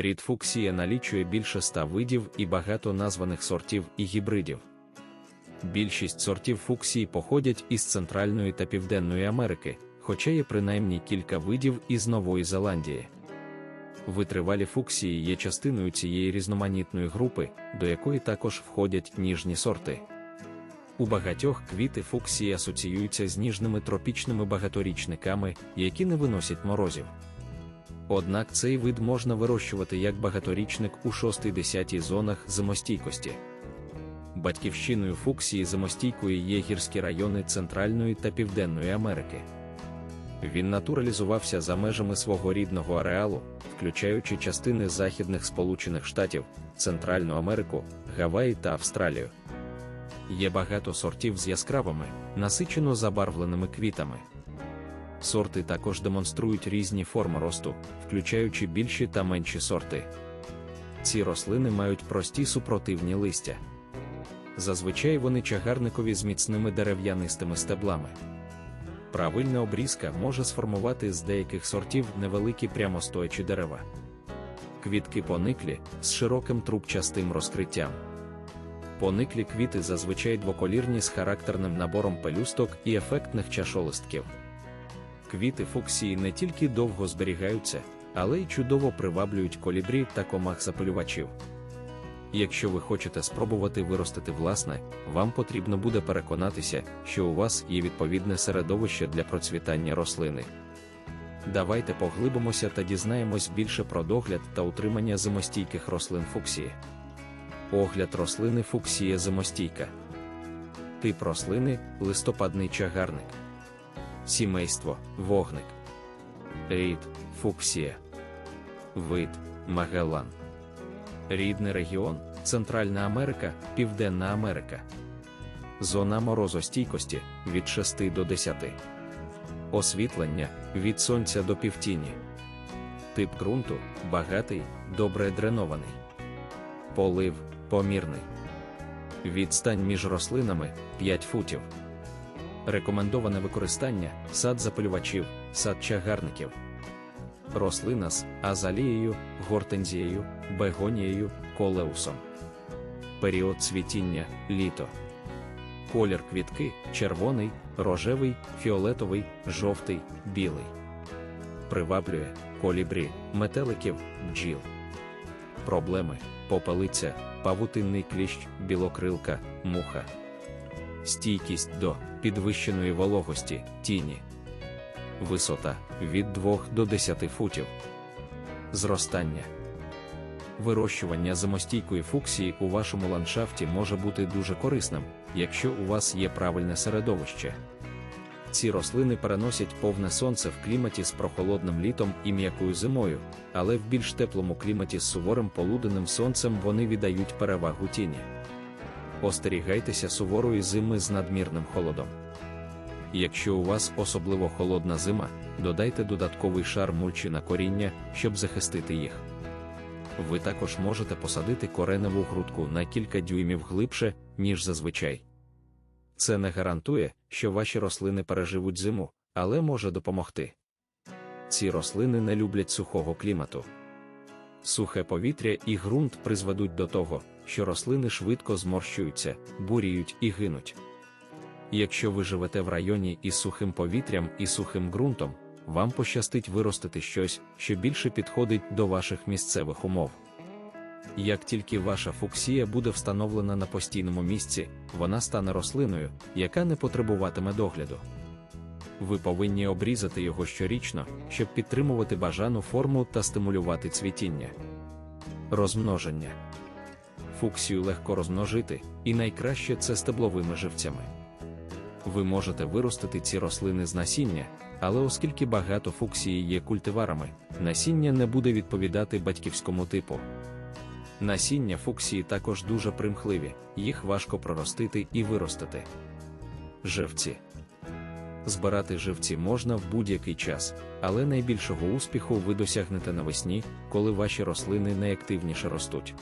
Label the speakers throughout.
Speaker 1: Рід фуксія налічує більше ста видів і багато названих сортів і гібридів. Більшість сортів фуксії походять із Центральної та Південної Америки, хоча є принаймні кілька видів із Нової Зеландії. Витривалі фуксії є частиною цієї різноманітної групи, до якої також входять ніжні сорти. У багатьох квіти фуксії асоціюються з ніжними тропічними багаторічниками, які не виносять морозів. Однак цей вид можна вирощувати як багаторічник у 6-10 зонах зимостійкості. Батьківщиною фуксії зимостійкої є гірські райони Центральної та Південної Америки. Він натуралізувався за межами свого рідного ареалу, включаючи частини Західних Сполучених Штатів, Центральну Америку, Гаваї та Австралію. Є багато сортів з яскравими, насичено забарвленими квітами. Сорти також демонструють різні форми росту, включаючи більші та менші сорти. Ці рослини мають прості супротивні листя. Зазвичай вони чагарникові з міцними дерев'янистими стеблами. Правильна обрізка може сформувати з деяких сортів невеликі прямостоячі дерева. Квітки пониклі з широким трубчастим розкриттям. Пониклі квіти зазвичай двоколірні з характерним набором пелюсток і ефектних чашолистків. Квіти фуксії не тільки довго зберігаються, але й чудово приваблюють колібрі та комах запилювачів. Якщо ви хочете спробувати виростити власне, вам потрібно буде переконатися, що у вас є відповідне середовище для процвітання рослини. Давайте поглибимося та дізнаємось більше про догляд та утримання зимостійких рослин фуксії. Огляд рослини фуксія зимостійка. Тип рослини листопадний чагарник. Сімейство вогник. Рід фуксія. Вид Магеллан. Рідний регіон Центральна Америка, Південна Америка. Зона морозостійкості від 6 до 10. Освітлення від сонця до півтіні. Тип ґрунту багатий, добре дренований. Полив помірний. Відстань між рослинами 5 футів. Рекомендоване використання сад запалювачів, сад чагарників. Рослина з азалією, гортензією, бегонією, колеусом. Період цвітіння літо. Колір квітки червоний, рожевий, фіолетовий, жовтий, білий. Приваблює колібрі, метеликів, бджіл. Проблеми попелиця, павутинний кліщ, білокрилка, муха. Стійкість до підвищеної вологості, тіні. Висота від 2 до 10 футів. Зростання. Вирощування зимостійкої фуксії у вашому ландшафті може бути дуже корисним, якщо у вас є правильне середовище. Ці рослини переносять повне сонце в кліматі з прохолодним літом і м'якою зимою, але в більш теплому кліматі з суворим полуденним сонцем вони віддають перевагу тіні. Остерігайтеся суворої зими з надмірним холодом. Якщо у вас особливо холодна зима, додайте додатковий шар мульчі на коріння, щоб захистити їх. Ви також можете посадити кореневу грудку на кілька дюймів глибше, ніж зазвичай. Це не гарантує, що ваші рослини переживуть зиму, але може допомогти. Ці рослини не люблять сухого клімату. Сухе повітря і ґрунт призведуть до того, що рослини швидко зморщуються, буріють і гинуть. Якщо ви живете в районі із сухим повітрям і сухим ґрунтом, вам пощастить виростити щось, що більше підходить до ваших місцевих умов. Як тільки ваша фуксія буде встановлена на постійному місці, вона стане рослиною, яка не потребуватиме догляду. Ви повинні обрізати його щорічно, щоб підтримувати бажану форму та стимулювати цвітіння. Розмноження фуксію легко розмножити, і найкраще це стебловими живцями. Ви можете виростити ці рослини з насіння, але оскільки багато фуксії є культиварами, насіння не буде відповідати батьківському типу. Насіння фуксії також дуже примхливі, їх важко проростити і виростити. Живці збирати живці можна в будь-який час, але найбільшого успіху ви досягнете навесні, коли ваші рослини найактивніше ростуть.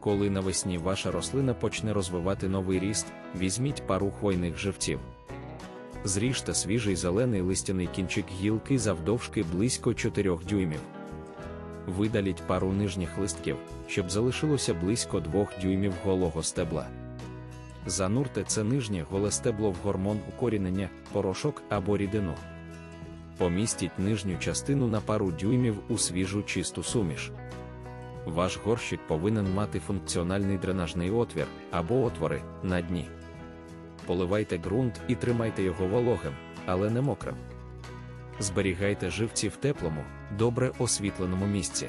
Speaker 1: Коли навесні ваша рослина почне розвивати новий ріст, візьміть пару хвойних живців. Зріжте свіжий зелений листяний кінчик гілки завдовжки близько 4 дюймів. Видаліть пару нижніх листків, щоб залишилося близько 2 дюймів голого стебла. Занурте це нижнє голе стебло в гормон укорінення, порошок або рідину. Помістіть нижню частину на пару дюймів у свіжу чисту суміш. Ваш горщик повинен мати функціональний дренажний отвір або отвори на дні. Поливайте ґрунт і тримайте його вологим, але не мокрим. Зберігайте живці в теплому, добре освітленому місці.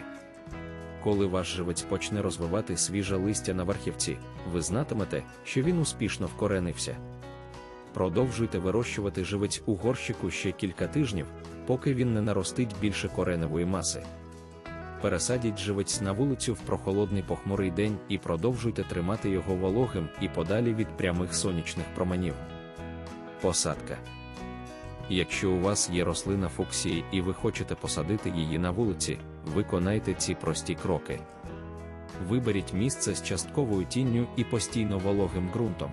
Speaker 1: Коли ваш живець почне розвивати свіже листя на верхівці, ви знатимете, що він успішно вкоренився. Продовжуйте вирощувати живець у горщику ще кілька тижнів, поки він не наростить більше кореневої маси. Пересадіть живець на вулицю в прохолодний похмурий день і продовжуйте тримати його вологим і подалі від прямих сонячних променів. Посадка. Якщо у вас є рослина фуксії і ви хочете посадити її на вулиці, виконайте ці прості кроки. Виберіть місце з частковою тінню і постійно вологим ґрунтом.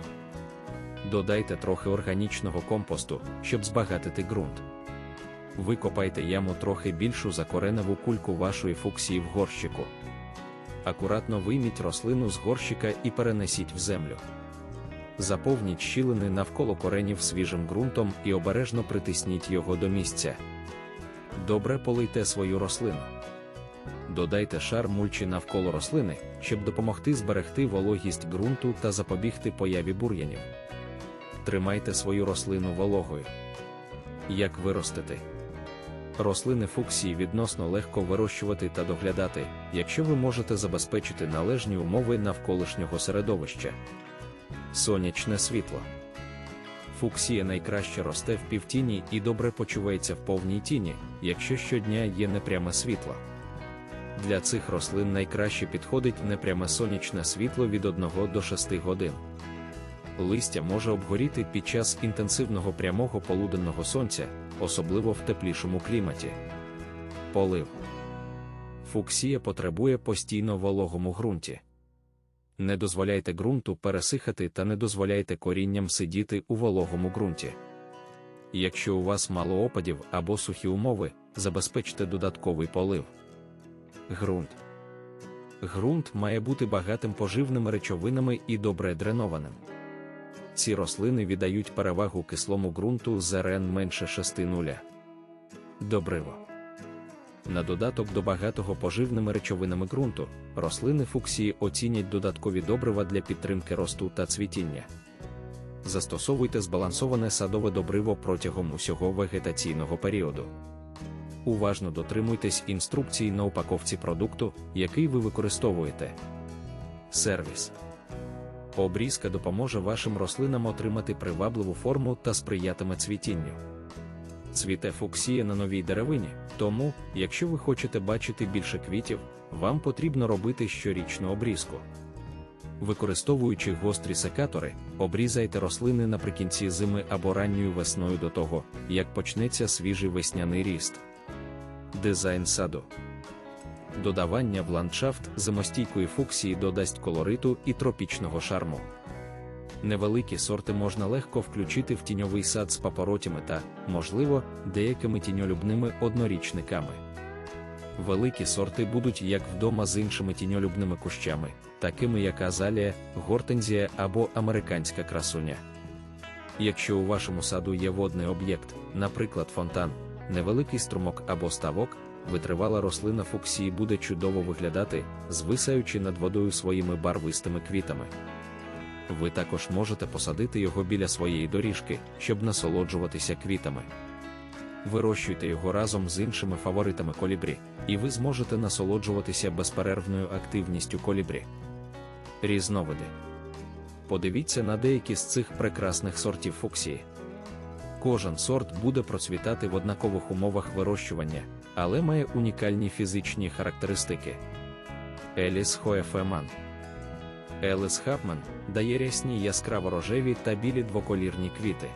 Speaker 1: Додайте трохи органічного компосту, щоб збагатити ґрунт. Викопайте яму трохи більшу за кореневу кульку вашої фуксії в горщику. Акуратно вийміть рослину з горщика і перенесіть в землю. Заповніть щілини навколо коренів свіжим ґрунтом і обережно притисніть його до місця. Добре полийте свою рослину. Додайте шар мульчі навколо рослини, щоб допомогти зберегти вологість ґрунту та запобігти появі бур'янів. Тримайте свою рослину вологою. Як виростити? Рослини фуксії відносно легко вирощувати та доглядати, якщо ви можете забезпечити належні умови навколишнього середовища. Сонячне світло. Фуксія найкраще росте в півтіні і добре почувається в повній тіні, якщо щодня є непряме світло. Для цих рослин найкраще підходить непряме сонячне світло від 1 до 6 годин. Листя може обгоріти під час інтенсивного прямого полуденного сонця, особливо в теплішому кліматі. Полив. Фуксія потребує постійно вологому ґрунті. Не дозволяйте ґрунту пересихати та не дозволяйте корінням сидіти у вологому ґрунті. Якщо у вас мало опадів або сухі умови, забезпечте додатковий полив. Ґрунт. Ґрунт має бути багатим поживними речовинами і добре дренованим. Ці рослини віддають перевагу кислому ґрунту з РН менше 6 нуля. Добриво. На додаток до багатого поживними речовинами ґрунту, рослини фуксії оцінять додаткові добрива для підтримки росту та цвітіння. Застосовуйте збалансоване садове добриво протягом усього вегетаційного періоду. Уважно дотримуйтесь інструкцій на упаковці продукту, який ви використовуєте. Сервіс. Обрізка допоможе вашим рослинам отримати привабливу форму та сприятиме цвітінню. Цвіте фуксія на новій деревині, тому, якщо ви хочете бачити більше квітів, вам потрібно робити щорічну обрізку. Використовуючи гострі секатори, обрізайте рослини наприкінці зими або ранньою весною до того, як почнеться свіжий весняний ріст. Дизайн саду. Додавання в ландшафт зимостійкої фуксії додасть колориту і тропічного шарму. Невеликі сорти можна легко включити в тіньовий сад з папоротями та, можливо, деякими тіньолюбними однорічниками. Великі сорти будуть як вдома з іншими тіньолюбними кущами, такими як азалія, гортензія або американська красуня. Якщо у вашому саду є водний об'єкт, наприклад, фонтан, невеликий струмок або ставок, витривала рослина фуксії буде чудово виглядати, звисаючи над водою своїми барвистими квітами. Ви також можете посадити його біля своєї доріжки, щоб насолоджуватися квітами. Вирощуйте його разом з іншими фаворитами колібрі, і ви зможете насолоджуватися безперервною активністю колібрі. Різновиди. Подивіться на деякі з цих прекрасних сортів фуксії. Кожен сорт буде процвітати в однакових умовах вирощування, але має унікальні фізичні характеристики. Еліс Хоефеман Еліс Хапман дає рясні яскраво рожеві та білі двоколірні квіти.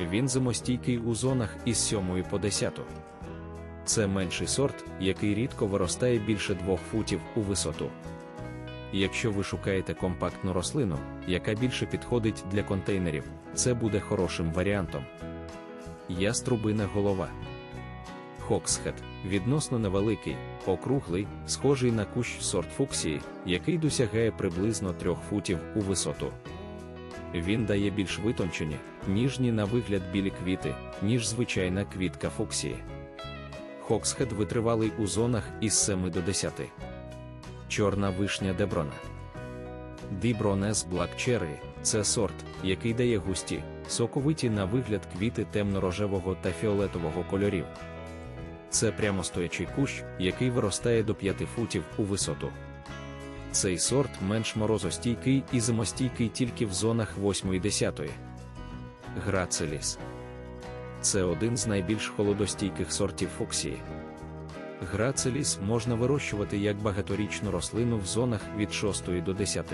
Speaker 1: Він зимостійкий у зонах із 7 по 10. Це менший сорт, який рідко виростає більше 2 футів у висоту. Якщо ви шукаєте компактну рослину, яка більше підходить для контейнерів, це буде хорошим варіантом. Яструбина голова. Хоксхед відносно невеликий, округлий, схожий на кущ сорт фуксії, який досягає приблизно 3 футів у висоту. Він дає більш витончені, ніжні на вигляд білі квіти, ніж звичайна квітка фуксії. Хоксхед витривалий у зонах із 7 до 10. Чорна вишня деброна. Дібронес Cherry – це сорт, який дає густі, соковиті на вигляд квіти темно-рожевого та фіолетового кольорів. Це прямостоячий кущ, який виростає до 5 футів у висоту. Цей сорт менш морозостійкий і зимостійкий тільки в зонах 8 і 10. Грацеліс. Це один з найбільш холодостійких сортів фуксії. Грацеліс можна вирощувати як багаторічну рослину в зонах від 6 до 10.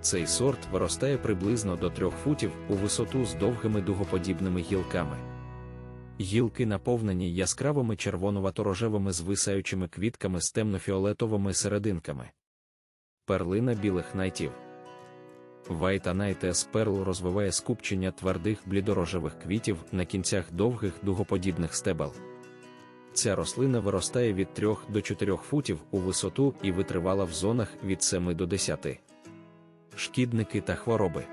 Speaker 1: Цей сорт виростає приблизно до 3 футів у висоту з довгими дугоподібними гілками. Гілки наповнені яскравими червонувато-рожевими звисаючими квітками з темно-фіолетовими серединками. Перлина білих найтів. White Anites Pearl розвиває скупчення твердих блідорожевих квітів на кінцях довгих дугоподібних стебел. Ця рослина виростає від 3 до 4 футів у висоту і витривала в зонах від 7 до 10. Шкідники та хвороби.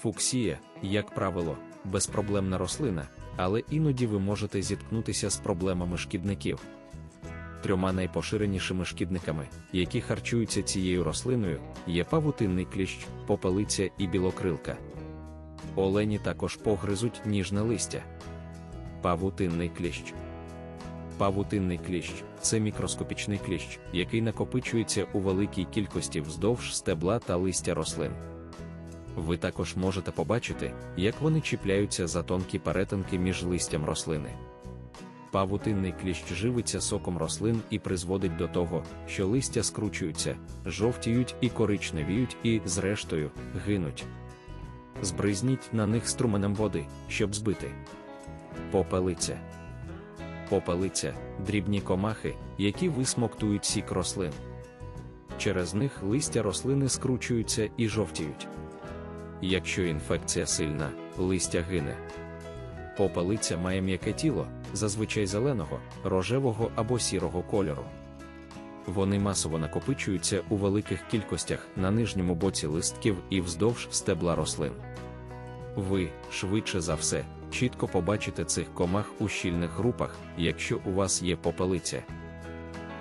Speaker 1: Фуксія, як правило, безпроблемна рослина, але іноді ви можете зіткнутися з проблемами шкідників. Трьома найпоширенішими шкідниками, які харчуються цією рослиною, є павутинний кліщ, попелиця і білокрилка. Олені також погризуть ніжне листя. Павутинний кліщ. Павутинний кліщ це мікроскопічний кліщ, який накопичується у великій кількості вздовж стебла та листя рослин. Ви також можете побачити, як вони чіпляються за тонкі перетинки між листям рослини. Павутинний кліщ живиться соком рослин і призводить до того, що листя скручуються, жовтіють і коричневіють і, зрештою, гинуть. Збризніть на них струменем води, щоб збити. Попелиця. Попелиця дрібні комахи, які висмоктують сік рослин. Через них листя рослини скручуються і жовтіють. Якщо інфекція сильна, листя гине. Попелиця має м'яке тіло, зазвичай зеленого, рожевого або сірого кольору. Вони масово накопичуються у великих кількостях на нижньому боці листків і вздовж стебла рослин. Ви, швидше за все, чітко побачите цих комах у щільних групах, якщо у вас є попелиця.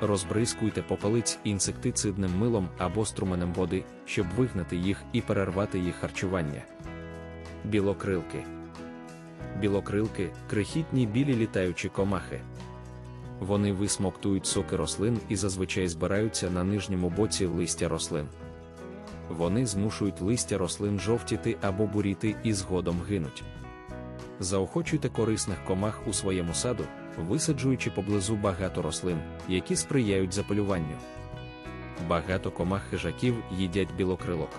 Speaker 1: Розбризкуйте попелиць інсектицидним милом або струменем води, щоб вигнати їх і перервати їх харчування. Білокрилки. Білокрилки крихітні білі літаючі комахи. Вони висмоктують соки рослин і зазвичай збираються на нижньому боці листя рослин. Вони змушують листя рослин жовтіти або буріти і згодом гинуть. Заохочуйте корисних комах у своєму саду, висаджуючи поблизу багато рослин, які сприяють запалюванню. Багато комах хижаків їдять білокрилок.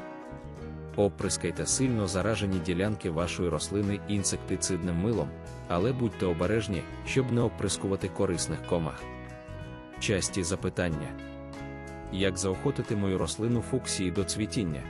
Speaker 1: Оприскайте сильно заражені ділянки вашої рослини інсектицидним милом, але будьте обережні, щоб не оприскувати корисних комах. Часті запитання: Як заохотити мою рослину фуксії до цвітіння?